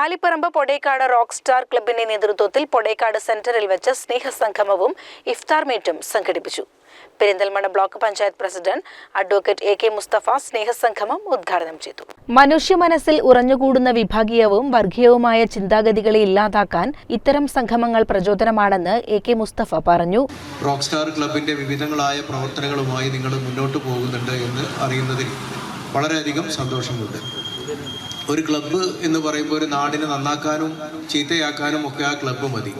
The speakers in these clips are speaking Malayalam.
ആലിപ്പറമ്പ് പൊടേക്കാട് റോക്ക് സ്റ്റാർ ക്ലബിന്റെ നേതൃത്വത്തിൽ പൊടേക്കാട് സെന്ററിൽ വെച്ച് സ്നേഹസംഗമവും ഇഫ്താർ മീറ്റും സംഘടിപ്പിച്ചു. Perinthalmanna block panchayat president advocate A K Mustafa സ്നേഹസംഗമം ഉദ്ഘാടനം ചെയ്തു. മനുഷ്യ മനസ്സിൽ ഉറഞ്ഞുകൂടുന്ന വിഭാഗീയവും വർഗീയവുമായ ചിന്താഗതികളെ ഇല്ലാതാക്കാൻ ഇത്തരം സംഗമങ്ങൾ പ്രചോദനമാണെന്ന് എ കെ മുസ്തഫ പറഞ്ഞു. റോക്ക് സ്റ്റാർ ക്ലബിന്റെ വിവിധങ്ങളായ പ്രവർത്തനങ്ങളുമായി നിങ്ങൾ മുന്നോട്ട് പോകുന്നുണ്ട് എന്ന് അറിയുന്നതിൽ വളരെയധികം സന്തോഷമുണ്ട്. ഒരു ക്ലബ്ബ് എന്ന് പറയുമ്പോൾ ഒരു നാടിനെ നന്നാക്കാനും ചീത്തയാക്കാനും ഒക്കെ ആ ക്ലബ്ബ് മതി.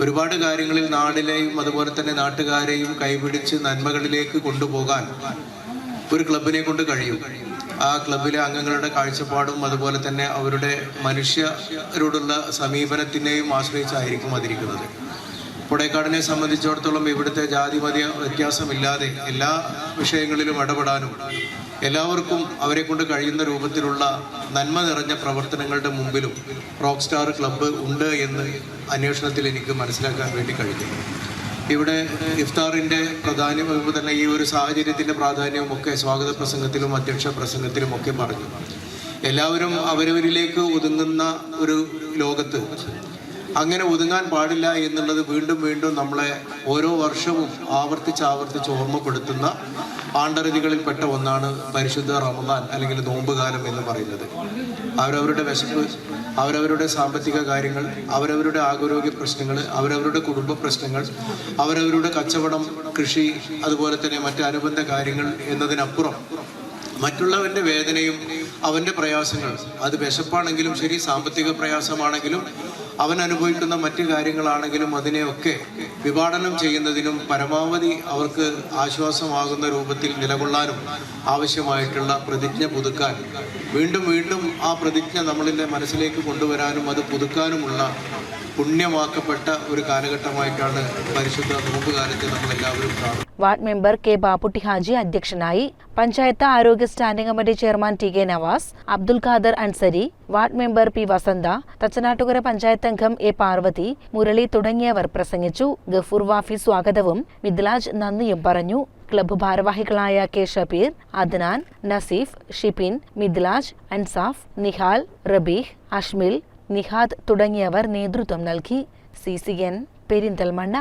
ഒരുപാട് കാര്യങ്ങളിൽ നാടിനെയും അതുപോലെ തന്നെ നാട്ടുകാരെയും കൈപിടിച്ച് നന്മകളിലേക്ക് കൊണ്ടുപോകാൻ ഒരു ക്ലബിനെ കൊണ്ട് കഴിയും. ആ ക്ലബിലെ അംഗങ്ങളുടെ കാഴ്ചപ്പാടും അതുപോലെ തന്നെ അവരുടെ മനുഷ്യരോടുള്ള സമീപനത്തിനെയും ആശ്രയിച്ചായിരിക്കും അതിരിക്കുന്നത്. കൊടൈക്കാടിനെ സംബന്ധിച്ചിടത്തോളം ഇവിടുത്തെ ജാതി മത വ്യത്യാസമില്ലാതെ എല്ലാ വിഷയങ്ങളിലും ഇടപെടാനും എല്ലാവർക്കും അവരെ കൊണ്ട് കഴിയുന്ന രൂപത്തിലുള്ള നന്മ നിറഞ്ഞ പ്രവർത്തനങ്ങളുടെ മുമ്പിലും റോക്ക് സ്റ്റാർ ക്ലബ്ബ് ഉണ്ട് എന്ന് അന്വേഷണത്തിൽ എനിക്ക് മനസ്സിലാക്കാൻ വേണ്ടി കഴിഞ്ഞു. ഇവിടെ ഇഫ്താറിന്റെ പ്രാധാന്യം തന്നെ ഈ ഒരു സാഹചര്യത്തിന്റെ പ്രാധാന്യവും ഒക്കെ സ്വാഗത പ്രസംഗത്തിലും അധ്യക്ഷ പ്രസംഗത്തിലും ഒക്കെ പറഞ്ഞു. എല്ലാവരും അവരവരിലേക്ക് ഒതുങ്ങുന്ന ഒരു ലോകത്ത് അങ്ങനെ ഒതുങ്ങാൻ പാടില്ല എന്നുള്ളത് വീണ്ടും വീണ്ടും നമ്മളെ ഓരോ വർഷവും ആവർത്തിച്ച് ആവർത്തിച്ച് ഓർമ്മപ്പെടുത്തുന്ന ആണ്ടറിതികളിൽപ്പെട്ട ഒന്നാണ് പരിശുദ്ധ റമദാൻ അല്ലെങ്കിൽ നോമ്പുകാലം എന്ന് പറയുന്നത്. അവരവരുടെ വിശപ്പ് അവരവരുടെ സാമ്പത്തിക കാര്യങ്ങൾ അവരവരുടെ ആരോഗ്യ പ്രശ്നങ്ങൾ അവരവരുടെ കുടുംബ പ്രശ്നങ്ങൾ അവരവരുടെ കച്ചവടം കൃഷി അതുപോലെ തന്നെ മറ്റ് അനുബന്ധ കാര്യങ്ങൾ എന്നതിനപ്പുറം മറ്റുള്ളവന്റെ വേദനയും അവന്റെ പ്രയാസങ്ങൾ. അത് വിശപ്പാണെങ്കിലും ശരി സാമ്പത്തിക പ്രയാസമാണെങ്കിലും അവൻ അനുഭവിക്കുന്ന മറ്റു കാര്യങ്ങളാണെങ്കിലും അതിനെയൊക്കെ വിഭാടനം ചെയ്യുന്നതിനും പരമാവധി അവർക്ക് ആശ്വാസമാകുന്ന രൂപത്തിൽ നിലകൊള്ളാനും ആവശ്യമായിട്ടുള്ള പ്രതിജ്ഞ പുതുക്കാൻ വീണ്ടും വീണ്ടും ആ പ്രതിജ്ഞ നമ്മളിന്റെ മനസ്സിലേക്ക് കൊണ്ടുവരാനും അത് പുതുക്കാനുമുള്ള പുണ്യമാക്കപ്പെട്ട ഒരു കാലഘട്ടമായിട്ടാണ് പരിശുദ്ധ നോമ്പുകാലത്തെ നമ്മളെല്ലാവരും കാണുന്നത്. Ward member K Bapputty Haji അധ്യക്ഷനായി പഞ്ചായത്ത് ആരോഗ്യ standing committee chairman T K Navas Abdul Khader Ansari ward member P Vasantha Thachanattukara panchayat അംഗം എ പാർവതി മുരളി തുടങ്ങിയവർ പ്രസംഗിച്ചു. ഗഫൂർ വാഫി സ്വാഗതവും. മിദ്ലാജ് നന്ദിയും പറഞ്ഞു. ക്ലബ്ബ് ഭാരവാഹികളായ കെ ഷബീർ അദ്നാൻ നസീഫ് ഷിപിൻ മിദ്ലാജ് അൻസാഫ് നിഹാൽ റബീഹ് അഷ്മിൽ നിഹാദ് തുടങ്ങിയവർ നേതൃത്വം നൽകി. C C N Perinthalmanna.